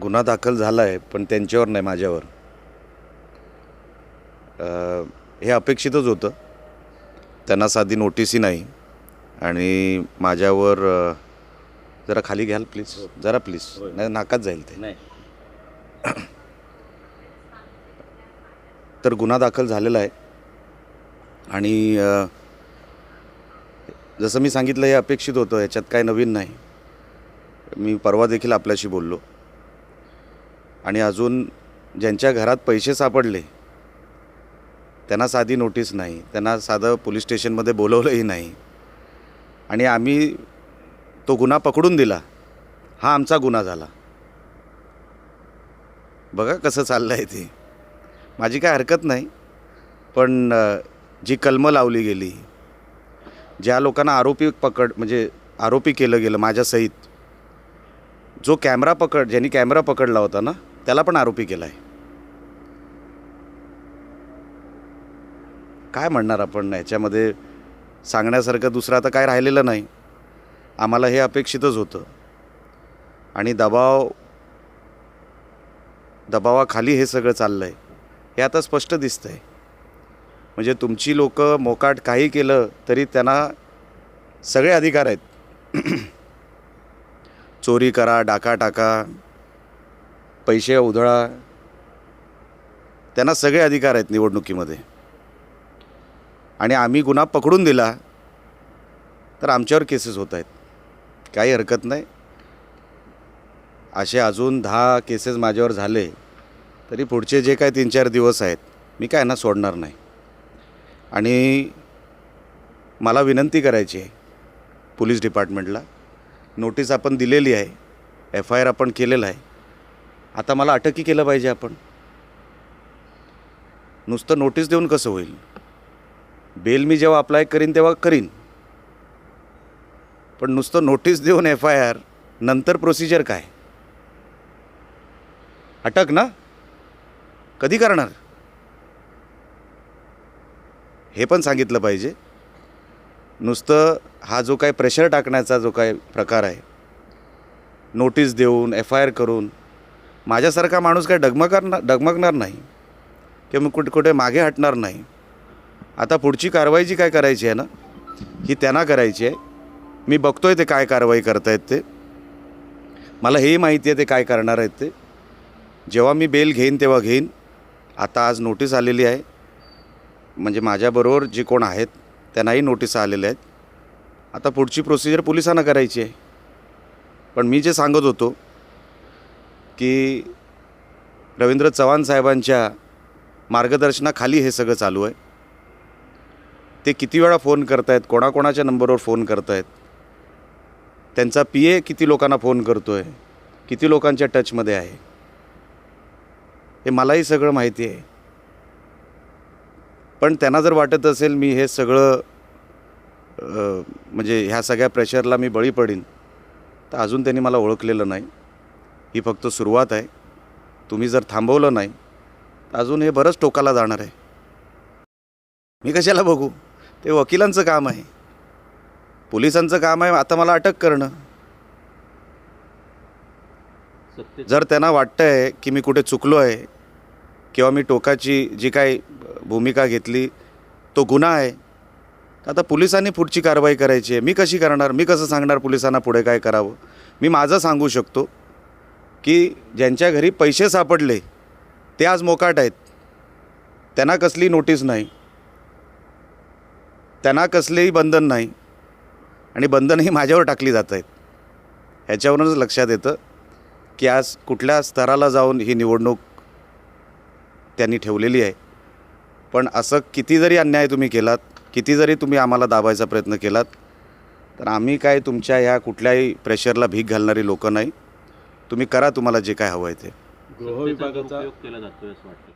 गुन्हा दाखल झाला आहे पण त्यांच्यावर नाही माझ्यावर. हे अपेक्षितच होतं. त्यांना साधी नोटीसही नाही. आणि माझ्यावर जरा खाली घ्याल प्लीज? जरा प्लीज. नाही नाकात जाईल ते. नाही. तर गुन्हा दाखल झालेला आहे. आणि जसं मी सांगितलं हे अपेक्षित होतं याच्यात काय नवीन नाही. मी परवा देखील आपल्याशी बोललो. आणि अजून ज्यांच्या घरात पैसे सापडले त्यांना साधी नोटीस नाही त्यांना साधं पोलीस स्टेशनमध्ये बोलवलंही नाही. आणि आम्ही तो गुन्हा पकडून दिला. हा आमचा गुन्हा झाला. बघा कसं चाललं आहे ते. माझी काय हरकत नाही पण जी कलमं लावली गेली ज्या लोकांना आरोपी पकड म्हणजे आरोपी केलं गेलं माझ्यासहित जो कॅमेरा पकड ज्यांनी कॅमेरा पकडला होता ना त्याला पण आरोपी केला आहे काय म्हणणार आपण? याच्यामध्ये सांगण्यासारखं दुसरं आता काय राहिलेलं नाही. आम्हाला हे अपेक्षितच होतं. आणि दबाव दबावाखाली हे सगळं चाललं आहे हे आता स्पष्ट दिसतं आहे म्हणजे तुमची लोकं मोकाट काही केलं तरी त्यांना सगळे अधिकार आहेत. चोरी करा डाका टाका. पैसे उधळा. त्यांना सगळे अधिकार आहेत निवडणुकीमध्ये. आणि आम्ही गुन्हा पकडून दिला तर आमच्यावर केसेस होत आहेत. काही हरकत नाही. असे अजून दहा केसेस माझ्यावर झाले तरी पुढचे जे काय तीन चार दिवस आहेत मी काय ना सोडणार नाही. आणि मला विनंती करायची आहे पोलीस डिपार्टमेंटला. नोटीस आपण दिलेली आहे एफ आय आर आपण केलेला आहे. आता मला अटकही केलं पाहिजे आपण. नुसतं नोटीस देऊन कसं होईल? बेल मी जेव्हा अप्लाय करीन तेव्हा करीन. पण नुसतं नोटीस देऊन एफ आय आर नंतर प्रोसिजर काय? अटक ना? कधी करणार? हे पण सांगितलं पाहिजे. नुसतं हा जो काय प्रेशर टाकण्याचा जो काय प्रकार आहे नोटीस देऊन एफ आय आर करून माझ्यासारखा माणूस काय डगमगणार डगमगणार नाही. किंवा कुठे कुठे मागे हटणार नाही. आता पुढची कारवाई जी काय करायची आहे ना ही त्यांना करायची आहे. मी बघतो आहे ते काय कारवाई करतायत ते. मला हेही माहिती आहे ते काय करणार आहेत ते. जेव्हा मी बेल घेईन तेव्हा घेईन. आता आज नोटीस आलेली आहे. म्हणजे माझ्याबरोबर जे कोण आहेत त्यांनाही नोटीस आलेल्या आहेत. आता पुढची प्रोसिजर पोलिसांना करायची आहे. पण मी जे सांगत होतो की रवींद्र चव्हाण साहेबांच्या मार्गदर्शनाखाली हे सगळं चालू आहे. ते किती वेळा फोन करतायत कोणाकोणाच्या नंबरवर फोन करतायत? त्यांचा पी ए किती लोकांना फोन करतो आहे किती लोकांच्या टचमध्ये आहे? हे मलाही सगळं माहिती आहे. पण त्यांना जर वाटत असेल मी हे सगळं म्हणजे ह्या सगळ्या प्रेशरला मी बळी पडीन तर अजून त्यांनी मला ओळखलेलं नाही. ही फक्त सुरुवात आहे. तुम्ही जर थांबवलं नाही अजून हे बरंच टोकाला जाणार आहे. मी कशाला बघू? ते वकिलांचं काम आहे. पोलिसांचं काम आहे आता मला अटक करणं. जर त्यांना वाटतं आहे की मी कुठे चुकलो आहे किंवा मी टोकाची जी काही भूमिका घेतली तो गुन्हा आहे आता पोलिसांनी पुढची कारवाई करायची आहे. मी कशी करणार? मी कसं सांगणार पोलिसांना पुढे काय करावं? मी माझं सांगू शकतो. की ज्यांच्या घरी पैसे सापडले ते आज मोकाट आहेत. त्यांना कसली नोटीस नाही. त्यांना कसलेही बंधन नाही. आणि बंधनही माझ्यावर टाकली जात आहेत. ह्याच्यावरूनच लक्षात येतं की आज कुठल्या स्तराला जाऊन ही निवडणूक त्यांनी ठेवलेली आहे. पण असं किती जरी अन्याय तुम्ही केलात किती जरी तुम्ही आम्हाला दाबायचा प्रयत्न केलात तर आम्ही काय तुमच्या ह्या कुठल्याही प्रेशरला भीक घालणारी लोकं नाही. तुम्ही करा तुम्हाला जे काय हवं आहे ते गृह विभागाचा उपयोग केला जातोय असं वाटतं